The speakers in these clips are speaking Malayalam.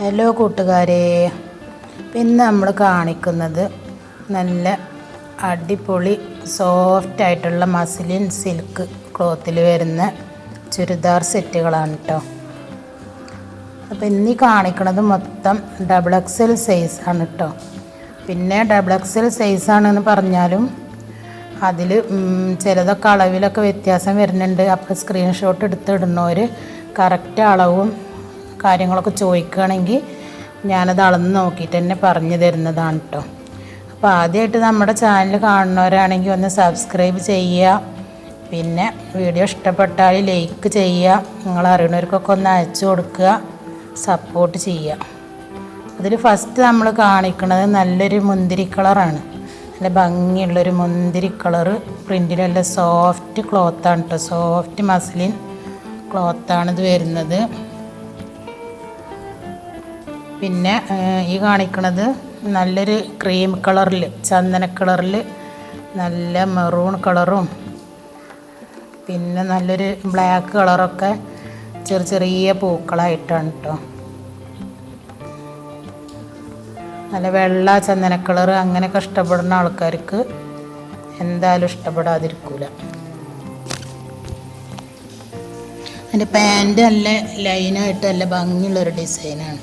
ഹലോ കൂട്ടുകാരെ. ഇന്ന് നമ്മൾ കാണിക്കുന്നത് നല്ല അടിപൊളി സോഫ്റ്റ് ആയിട്ടുള്ള മസിലിൻ സിൽക്ക് ക്ലോത്തിൽ വരുന്ന ചുരിദാർ സെറ്റുകളാണ് കേട്ടോ അപ്പോൾ ഇന്നീ കാണിക്കുന്നത് മൊത്തം ഡബിൾ എക്സൽ സൈസാണ് കേട്ടോ പിന്നെ ഡബിൾ എക്സൽ സൈസാണെന്ന് പറഞ്ഞാലും അതിൽ ചിലതൊക്കെ അളവിലൊക്കെ വ്യത്യാസം വരുന്നുണ്ട്. അപ്പോൾ സ്ക്രീൻഷോട്ട് എടുത്തിടുന്നവർ കറക്റ്റ് അളവും കാര്യങ്ങളൊക്കെ ചോദിക്കുകയാണെങ്കിൽ ഞാനത് അളന്ന് നോക്കിയിട്ട് തന്നെ പറഞ്ഞു തരുന്നതാണ് കേട്ടോ അപ്പോൾ ആദ്യമായിട്ട് നമ്മുടെ ചാനൽ കാണുന്നവരാണെങ്കിൽ ഒന്ന് സബ്സ്ക്രൈബ് ചെയ്യുക. പിന്നെ വീഡിയോ ഇഷ്ടപ്പെട്ടാൽ ലൈക്ക് ചെയ്യുക. നിങ്ങൾ അറിയുന്നവർക്കൊക്കെ ഒന്ന് അയച്ചു കൊടുക്കുക. സപ്പോർട്ട് ചെയ്യുക. അതിൽ ഫസ്റ്റ് നമ്മൾ കാണിക്കുന്നത് നല്ലൊരു മുന്തിരി കളറാണ് നല്ല ഭംഗിയുള്ളൊരു മുന്തിരി കളറ് പ്രിന്റിൽ സോഫ്റ്റ് ക്ലോത്താണ് കേട്ടോ സോഫ്റ്റ് മസ്ലിൻ ക്ലോത്താണ് ഇത് വരുന്നത്. പിന്നെ ഈ കാണിക്കണത് നല്ലൊരു ക്രീം കളറിൽ ചന്ദന കളറിൽ നല്ല മെറൂൺ കളറും പിന്നെ നല്ലൊരു ബ്ലാക്ക് കളറൊക്കെ ചെറിയ ചെറിയ പൂക്കളായിട്ടാണ് കേട്ടോ നല്ല വെള്ള ചന്ദന കളർ അങ്ങനെയൊക്കെ ഇഷ്ടപ്പെടുന്ന ആൾക്കാർക്ക് എന്തായാലും ഇഷ്ടപ്പെടാതിരിക്കൂല. അതിന്റെ പാന്റ് നല്ല ലൈനായിട്ട് നല്ല ഭംഗിയുള്ളൊരു ഡിസൈനാണ്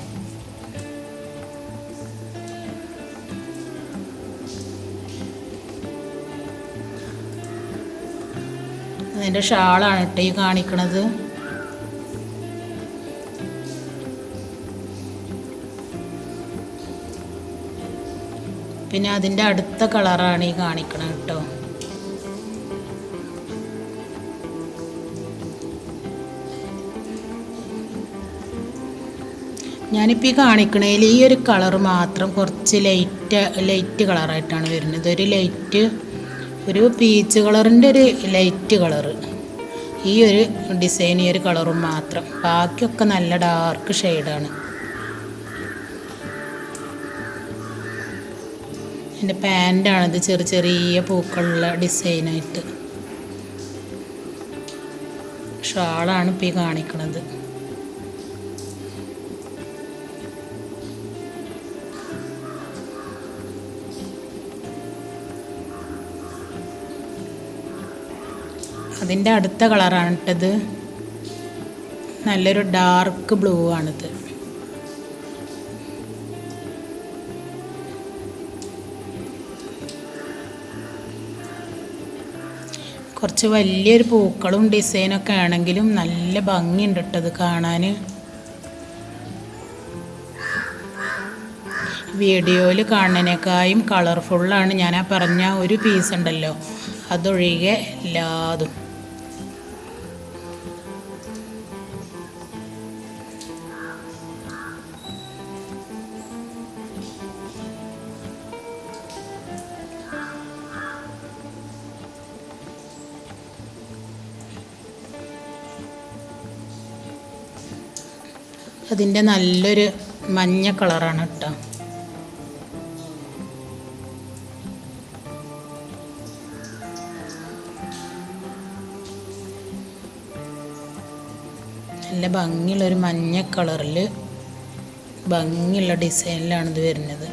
അതിന്റെ ഷാളാണ് കേട്ടോ ഈ കാണിക്കണത്. പിന്നെ അതിന്റെ അടുത്ത കളറാണ് ഈ കാണിക്കണത് കേട്ടോ. ഞാനിപ്പോൾ ഈ കാണിക്കണതിൽ ഈ ഒരു കളർ മാത്രം കുറച്ച് ലൈറ്റ് ലൈറ്റ് കളറായിട്ടാണ് വരുന്നത്. ഒരു ലൈറ്റ് ഒരു പീച്ച് കളറിന്റെ ഒരു ലൈറ്റ് കളറ് ഈ ഒരു ഡിസൈൻ ഈ ഒരു കളറും മാത്രം. ബാക്കിയൊക്കെ നല്ല ഡാർക്ക് ഷെയ്ഡാണ് എന്റെ പാന്റാണിത് ചെറിയ ചെറിയ പൂക്കളുള്ള ഡിസൈനായിട്ട് ഷാളാണ് ഇപ്പോൾ ഈ കാണിക്കണത്. അതിന്റെ അടുത്ത കളറാണ് ഇട്ടത് നല്ലൊരു ഡാർക്ക് ബ്ലൂ ആണിത്. കുറച്ച് വലിയൊരു പൂക്കളും ഡിസൈനൊക്കെ ആണെങ്കിലും നല്ല ഭംഗിയുണ്ട് ഇട്ടത് കാണാൻ വീഡിയോയിൽ കാണുന്നതിനേക്കായും കളർഫുള്ളാണ് ഞാൻ ആ പറഞ്ഞ ഒരു പീസ് ഉണ്ടല്ലോ. അതൊഴികെ എല്ലാതും. അതിന്റെ നല്ലൊരു മഞ്ഞ കളറാണ് കേട്ടോ നല്ല ഭംഗിയുള്ളൊരു മഞ്ഞ കളറിൽ ഭംഗിയുള്ള ഡിസൈനിലാണ് ഇത് വരുന്നത്.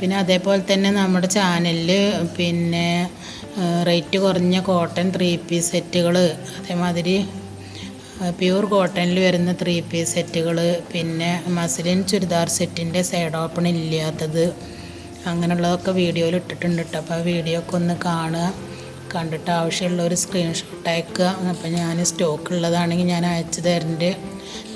പിന്നെ അതേപോലെ തന്നെ നമ്മുടെ ചാനലിൽ പിന്നെ റേറ്റ് കുറഞ്ഞ കോട്ടൺ ത്രീ പീസ് സെറ്റുകൾ അതേമാതിരി പ്യൂർ കോട്ടണിൽ വരുന്ന ത്രീ പീസ് സെറ്റുകൾ പിന്നെ മസ്ലിൻ ചുരിദാർ സെറ്റിന്റെ സൈഡ് ഓപ്പൺ ഇല്ലാത്തത് അങ്ങനെയുള്ളതൊക്കെ വീഡിയോയിൽ ഇട്ടിട്ടുണ്ട് കേട്ടോ അപ്പോൾ ആ വീഡിയോ ഒക്കെ ഒന്ന് കാണുക. കണ്ടിട്ട് ആവശ്യമുള്ള ഒരു സ്ക്രീൻഷോട്ട് അയക്കുക. അപ്പോൾ ഞാൻ സ്റ്റോക്ക് ഉള്ളതാണെങ്കിൽ ഞാൻ അയച്ചു തരുന്നുണ്ട്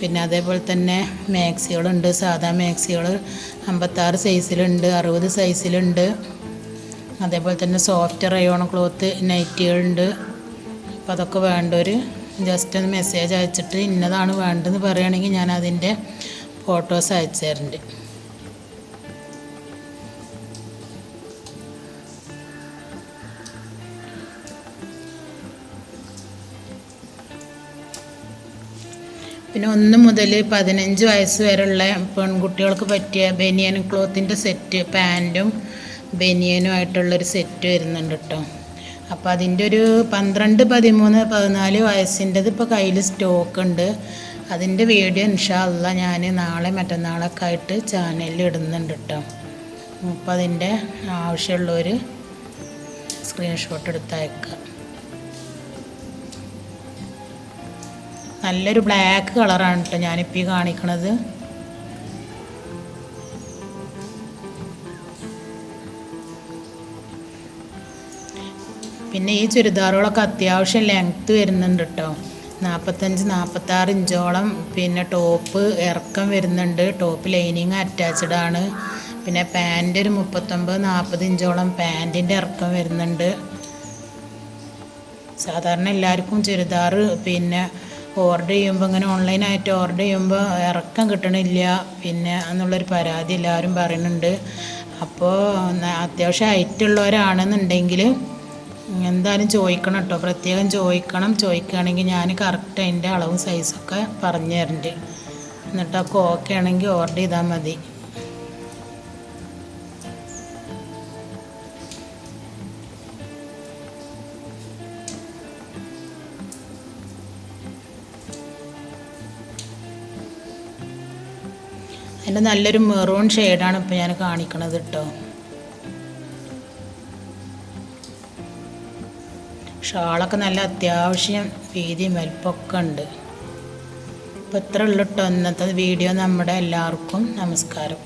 പിന്നെ അതേപോലെ തന്നെ മാക്സികളുണ്ട്. സാധാ മാക്സികൾ അമ്പത്താറ് സൈസിലുണ്ട് അറുപത് സൈസിലുണ്ട്. അതേപോലെ തന്നെ സോഫ്റ്റ് റയോൺ ക്ലോത്ത് നൈറ്റികളുണ്ട്. അപ്പോൾ അതൊക്കെ വേണ്ടവർ ജസ്റ്റ് ഒന്ന് മെസ്സേജ് അയച്ചിട്ട് ഇന്നതാണ് വേണ്ടതെന്ന് പറയുകയാണെങ്കിൽ ഞാൻ അതിന്റെ ഫോട്ടോസ് അയച്ചു തരുന്നുണ്ട് പിന്നെ ഒന്ന് മുതൽ പതിനഞ്ച് വയസ്സ് വരെയുള്ള പെൺകുട്ടികൾക്ക് പറ്റിയ ബനിയൻ ക്ലോത്തിന്റെ സെറ്റ് പാന്റും ബനിയനും ആയിട്ടുള്ളൊരു സെറ്റ് വരുന്നുണ്ട് കേട്ടോ അപ്പോൾ അതിന്റെ ഒരു പന്ത്രണ്ട് പതിമൂന്ന് പതിനാല് വയസ്സിന്റെത് ഇപ്പോൾ കയ്യിൽ സ്റ്റോക്ക് ഉണ്ട്. അതിന്റെ വീഡിയോ ഇൻഷാല്ല ഞാൻ നാളെ മറ്റന്നാളൊക്കെ ആയിട്ട് ചാനലിൽ ഇടുന്നുണ്ട് കേട്ടോ അപ്പോൾ അതിന്റെ ആവശ്യമുള്ളവർ സ്ക്രീൻഷോട്ട് എടുത്തയക്കുക നല്ലൊരു ബ്ലാക്ക് കളറാണ് കേട്ടോ ഞാനിപ്പോൾ ഈ കാണിക്കണത്. പിന്നെ ഈ ചുരിദാറുകളൊക്കെ അത്യാവശ്യം ലെങ്ത്ത് വരുന്നുണ്ട് കേട്ടോ നാൽപ്പത്തഞ്ച് നാൽപ്പത്താറ് ഇഞ്ചോളം പിന്നെ ടോപ്പ് ഇറക്കം വരുന്നുണ്ട്. ടോപ്പ് ലൈനിങ് അറ്റാച്ച്ഡ് ആണ്. പിന്നെ പാന്റ് ഒരു മുപ്പത്തൊമ്പത് നാൽപ്പത് ഇഞ്ചോളം പാന്റിന്റെ ഇറക്കം വരുന്നുണ്ട്. സാധാരണ എല്ലാവർക്കും ചുരിദാറ് പിന്നെ ഓർഡർ ചെയ്യുമ്പോൾ ഇങ്ങനെ ഓൺലൈനായിട്ട് ഓർഡർ ചെയ്യുമ്പോൾ ഇറക്കം കിട്ടണില്ല. പിന്നെ എന്നുള്ളൊരു പരാതി എല്ലാവരും പറയുന്നുണ്ട്. അപ്പോൾ അത്യാവശ്യം ഹൈറ്റ് ഉള്ളവരാണെന്നുണ്ടെങ്കിൽ എന്തായാലും ചോദിക്കണം കേട്ടോ പ്രത്യേകം ചോദിക്കണം. ചോദിക്കുകയാണെങ്കിൽ ഞാൻ കറക്റ്റ് അതിന്റെ അളവും സൈസൊക്കെ പറഞ്ഞു തരുന്നുണ്ട് എന്നിട്ടൊക്കെ ഓക്കെ ആണെങ്കിൽ ഓർഡർ ചെയ്താൽ മതി. അതിന്റെ നല്ലൊരു മെറൂൺ ഷെയ്ഡാണ് ഇപ്പോൾ ഞാൻ കാണിക്കണത് കേട്ടോ ഷാളൊക്കെ നല്ല അത്യാവശ്യം വീതിയും വലിപ്പമൊക്കെ ഉണ്ട്. അപ്പോൾ ഇത്ര ഉള്ളു കേട്ടോ ഇന്നത്തെ വീഡിയോ നമ്മുടെ എല്ലാവർക്കും നമസ്കാരം.